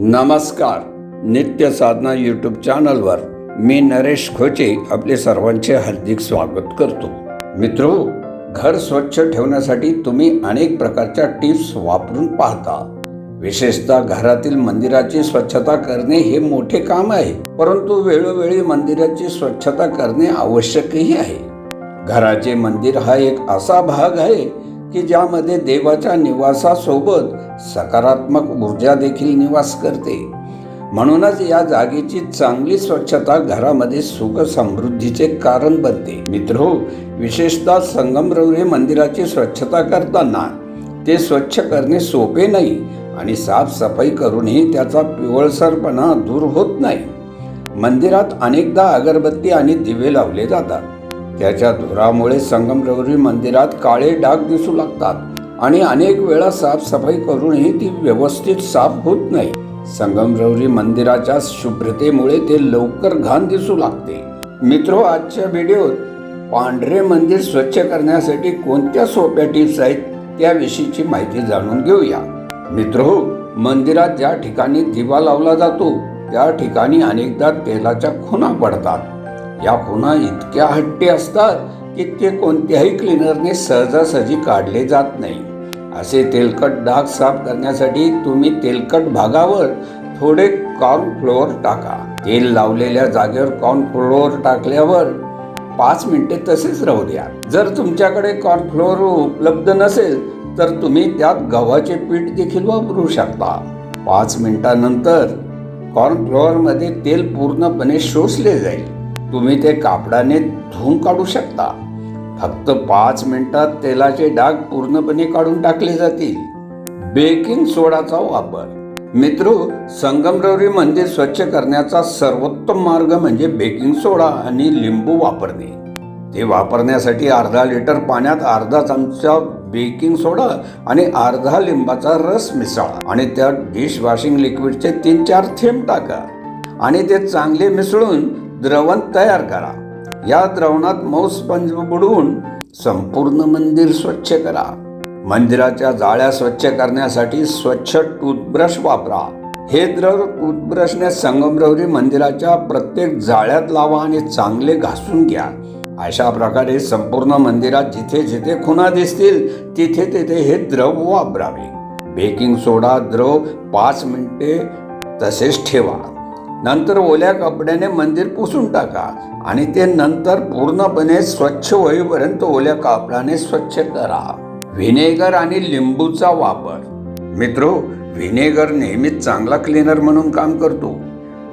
नमस्कार. नित्य साधना यूट्यूब चॅनलवर मी नरेश खोचे आपले सर्वांचे हार्दिक स्वागत करतो. मित्रो घर स्वच्छ ठेवण्यासाठी तुम्ही अनेक प्रकारच्या टिप्स वापरून पाहता. विशेषतः घरातील मंदिराची स्वच्छता करणे हे मोठे काम आहे परंतु वेळोवेळी मंदिराची स्वच्छता करणे आवश्यकही आहे. घराचे मंदिर हा एक असा भाग आहे की ज्यामध्ये देवाच्या निवासासोबत सकारात्मक ऊर्जा देखील निवास करते. म्हणूनच या जागेची चांगली स्वच्छता घरामध्ये सुख समृद्धीचे कारण बनते. मित्रो विशेषतः संगमरवरी मंदिराची स्वच्छता करताना ते स्वच्छ करणे सोपे नाही आणि साफसफाई करूनही त्याचा पिवळसरपणा दूर होत नाही. मंदिरात अनेकदा अगरबत्ती आणि दिवे लावले जातात. त्याच्या धुरामुळे संगमरवरी मंदिरात काळे डाग दिसू लागतात आणि अनेक वेळा साफसफाई करूनही ती व्यवस्थित साफ होत नाही. संगमरवरी मंदिराच्या शुभ्रतेमुळे ते लवकर घाण दिसू लागते. मित्रो आजच्या व्हिडिओत पांढरे मंदिर स्वच्छ करण्यासाठी कोणत्या सोप्या टिप्स आहेत त्याविषयीची माहिती जाणून घेऊया. मित्रो मंदिरात ज्या ठिकाणी दिवा लावला जातो त्या ठिकाणी अनेकदा तेलाच्या खुणा पडतात. या खुणा इतक्या हट्टी असतात की ते कोणत्याही क्लिनरने सहजासहजी काढले जात नाही. असे तेलकट डाग साफ करण्यासाठी तुम्ही तेलकट भागावर थोडे कॉर्न फ्लोअर टाका. तेल लावलेल्या जागेवर कॉर्न फ्लोअर टाकल्यावर पाच मिनिटे तसेच राहू द्या. जर तुमच्याकडे कॉर्न फ्लोअर उपलब्ध नसेल तर तुम्ही त्यात गव्हाचे पीठ देखील वापरू शकता. पाच मिनिटानंतर कॉर्न फ्लोअरमध्ये तेल पूर्णपणे शोषले जाईल. तुम्ही ते कापडाने धुवून काढू शकता. फक्त पाच मिनिटात तेलाचे डाग पूर्णपणे काढून टाकले जातील. बेकिंग सोडाचा वापर. मित्र संगमरवरी मंदिर स्वच्छ करण्याचा सर्वोत्तम मार्ग म्हणजे बेकिंग सोडा आणि लिंबू वापरणे. ते वापरण्यासाठी अर्धा लिटर पाण्यात अर्धा चमचा बेकिंग सोडा आणि अर्धा लिंबाचा रस मिसळा आणि त्यात डिश वॉशिंग लिक्विडचे तीन चार थेंब टाका आणि ते चांगले मिसळून द्रवण तयार करा. या द्रवणात मऊ स्पंज बुडवून संपूर्ण मंदिर स्वच्छ करा. मंदिराच्या जाळ्या स्वच्छ करण्यासाठी स्वच्छ टूथब्रश वापरा. हे द्रव टूथब्रशने संगमरवरी मंदिराच्या प्रत्येक जाळ्यात लावा आणि चांगले घासून घ्या. अशा प्रकारे संपूर्ण मंदिरात जिथे जिथे खुणा दिसतील तिथे तिथे हे द्रव वापरावे. बेकिंग सोडा द्रव पाच मिनिटे तसेच ठेवा. नंतर ओल्या कपड्याने मंदिर पुसून टाका आणि ते नंतर पूर्णपणे स्वच्छ होईपर्यंत ओल्या कापडाने स्वच्छ करा. व्हिनेगर आणि लिंबूचा वापर. मित्रो व्हिनेगर नेहमीच चांगला क्लीनर म्हणून काम करतो.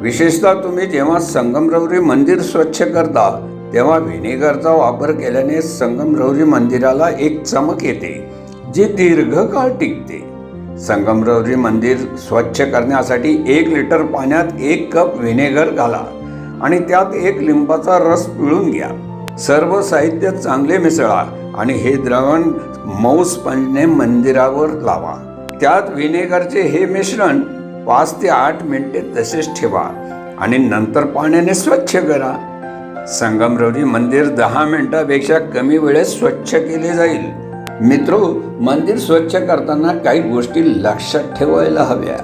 विशेषतः तुम्ही जेव्हा संगमरवरी मंदिर स्वच्छ करता तेव्हा व्हिनेगरचा वापर केल्याने संगमरवरी मंदिराला एक चमक येते जी दीर्घकाळ टिकते. संगमरवरी मंदिर स्वच्छ करण्यासाठी एक लिटर पाण्यात एक कप व्हिनेगर घाला आणि त्यात एक लिंबाचा रस पिळून घ्या. सर्व साहित्य चांगले मिसळा आणि हे द्रवण मऊ स्पंजने मंदिरावर लावा. त्यात व्हिनेगरचे हे मिश्रण पाच ते आठ मिनिटे तसेच ठेवा आणि नंतर पाण्याने स्वच्छ करा. संगमरवरी मंदिर दहा मिनिटापेक्षा कमी वेळेत स्वच्छ केले जाईल. मित्रो मंदिर स्वच्छ करताना काही गोष्टी लक्षात ठेवायला हव्या.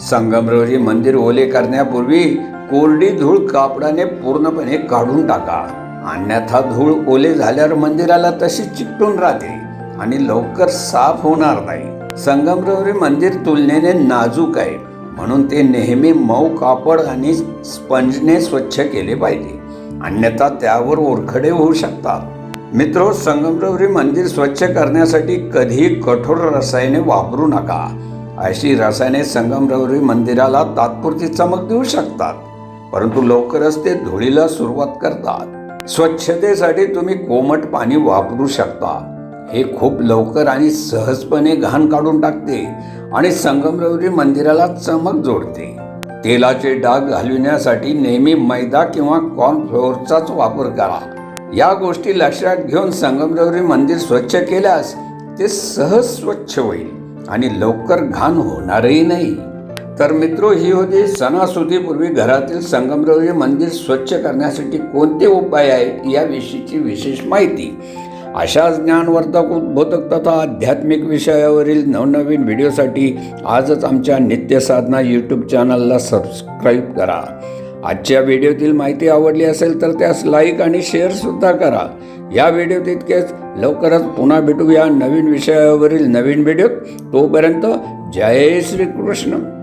संगमरवरी मंदिर ओले करण्यापूर्वी कोरडी धूळ कापडाने पूर्णपणे काढून टाका. अन्यथा धूळ ओले झाल्यावर मंदिराला तशी चिकटून राहते आणि लवकर साफ होणार नाही. संगमरवरी मंदिर तुलनेने नाजूक आहे म्हणून ते नेहमी मऊ कापड आणि स्पंजने स्वच्छ केले पाहिजे. अन्यथा त्यावर ओरखडे होऊ शकतात. मित्रो संगमरवरी मंदिर स्वच्छ करण्यासाठी कधीही कठोर रसायने वापरू नका. अशी रसायने संगमरवरी मंदिराला तात्पुरती चमक देऊ शकतात परंतु लवकरच ते धुळीला सुरुवात करतात. स्वच्छतेसाठी तुम्ही कोमट पाणी वापरू शकता. हे खूप लवकर आणि सहजपणे घाण काढून टाकते आणि संगमरवरी मंदिराला चमक जोडते. तेलाचे डाग घालविण्यासाठी नेहमी मैदा किंवा कॉर्न फ्लोअरचाच वापर करा. या गोष्टी लक्षात घेऊन संगमरवरी मंदिर स्वच्छ केल्यास ते सहज स्वच्छ होईल आणि लवकर घाण होणारही नाही. तर मित्रो ही होती सणासुदीपूर्वी घरातील संगमरवरी मंदिर स्वच्छ करण्यासाठी कोणते उपाय आहेत याविषयीची विशेष माहिती. अशाच ज्ञानवर्धक उद्बोधक तथा आध्यात्मिक विषयावरील नवनवीन व्हिडिओसाठी आजच आमच्या नित्यसाधना यूट्यूब चॅनलला सबस्क्राईब करा. आजच्या व्हिडिओतील माहिती आवडली असेल तर त्यास लाईक आणि शेअरसुद्धा करा. या व्हिडिओ तितकेच. लवकरच पुन्हा भेटूया नवीन विषयावरील नवीन व्हिडिओत. तोपर्यंत जय श्रीकृष्ण.